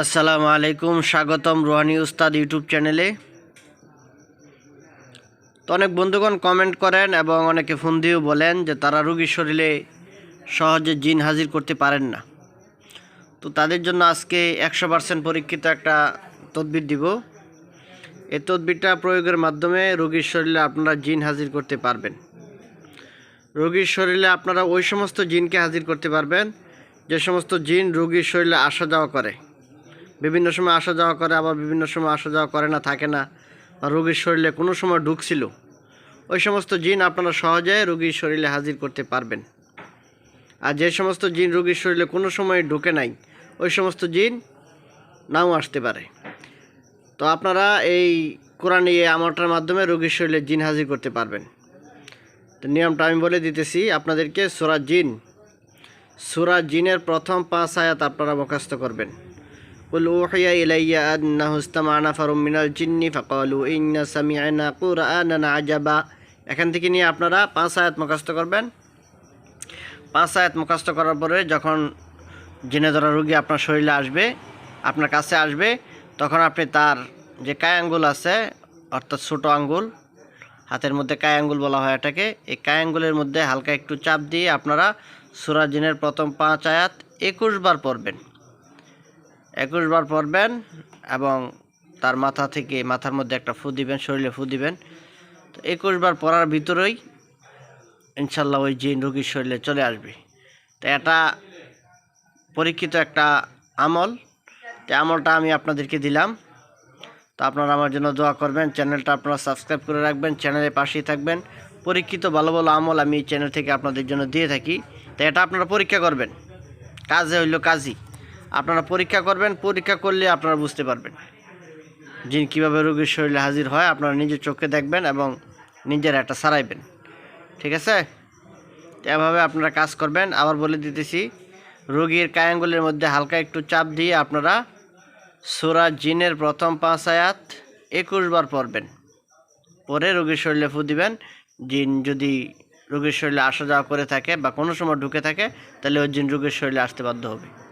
আসসালামু আলাইকুম, স্বাগতম রোহানি উস্তাদ ইউটিউব চ্যানেলে। তো অনেক বন্ধুগণ কমেন্ট করেন এবং অনেকে ফোন দিয়েও বলেন যে তারা রুগীর শরীরে সহজে জিন হাজির করতে পারেন না। তো তাদের জন্য আজকে একশো পার্সেন্ট পরীক্ষিত একটা তদবির দিব। এই তদবিরটা প্রয়োগের মাধ্যমে রোগীর শরীরে আপনারা জিন হাজির করতে পারবেন। রোগীর শরীরে আপনারা ওই সমস্ত জিনকে হাজির করতে পারবেন, যে সমস্ত জিন রোগীর শরীরে আসা যাওয়া করে। বিভিন্ন সময় আসা যাওয়া করে, আবার বিভিন্ন সময় আসা যাওয়া করে না, থাকে না। বা রোগীর শরীরে কোনো সময় ঢুকছিল। ওই সমস্ত জিন আপনারা সহজে রোগীর শরীরে হাজির করতে পারবেন। আর যে সমস্ত জিন রোগীর শরীরে কোনো সময় ঢুকে নাই, ওই সমস্ত জিন নাও আসতে পারে। তো আপনারা এই কোরআন এই আমলটার মাধ্যমে রোগীর শরীরে জিন হাজির করতে পারবেন। তো নিয়মটা আমি বলে দিতেছি, আপনাদেরকে সুরা জিন, সুরা জিনের প্রথম পাঁচ আয়াত আপনারা মুখস্থ করবেন। قل أوحي إلي أنه استمع نفر من الجن فقالوا إن سمعنا قرآنا عجبا এখান থেকে নিয়ে আপনারা পাঁচ আয়াত মুখস্থ করবেন পাঁচ আয়াত মুখস্থ করার পরে যখন জিনে ধরা রুগী আপনার শরীরে আসবে আপনার কাছে আসবে তখন আপনি তার যে কায় আঙ্গুল আছে অর্থাৎ ছোটো আঙ্গুল হাতের মধ্যে কায় আঙ্গুল বলা হয় এটাকে এই কায় আঙ্গুলের মধ্যে হালকা একটু চাপ দিয়ে আপনারা সুরা জিনের প্রথম পাঁচ আয়াত একুশ বার পড়বেন একুশ বার পড়বেন এবং তার মাথা থেকে মাথার মধ্যে একটা ফু দিবেন, শরীরে ফু দিবেন। তো একুশ বার পড়ার ভিতরেই ইনশাল্লাহ ওই জিন রোগীর শরীরে চলে আসবে। তো এটা পরীক্ষিত একটা আমল। তো আমলটা আমি আপনাদেরকে দিলাম। তো আপনারা আমার জন্য দোয়া করবেন। চ্যানেলটা আপনারা সাবস্ক্রাইব করে রাখবেন। চ্যানেলের পাশেই থাকবেন। পরীক্ষিত ভালো ভালো আমল আমি এই চ্যানেল থেকে আপনাদের জন্য দিয়ে থাকি। তো এটা আপনারা পরীক্ষা করবেন। কাজে হইল কাজই আপনারা পরীক্ষা করবেন, পরীক্ষা করলে আপনারা বুঝতে পারবেন। জিন কীভাবে রোগীর শরীরে হাজির হয়, আপনারা নিজের চোখে দেখবেন এবং নিজের একটা সারাইবেন। ঠিক আছে? এভাবে আপনারা কাজ করবেন। আবার বলে দিতেছি, রোগীর কায়াঙ্গুলের মধ্যে হালকা একটু চাপ দিয়ে আপনারা সোরা জিনের প্রথম পাঁচ আয়াত একুশ বার পড়বেন। পরে রোগীর শরীরে ফু দিবেন। জিন যদি রোগীর শরীরে আসা যাওয়া করে থাকে বা কোনো সময় ঢুকে থাকে, তাহলে ওই জিন রোগীর শরীরে আসতে বাধ্য হবে।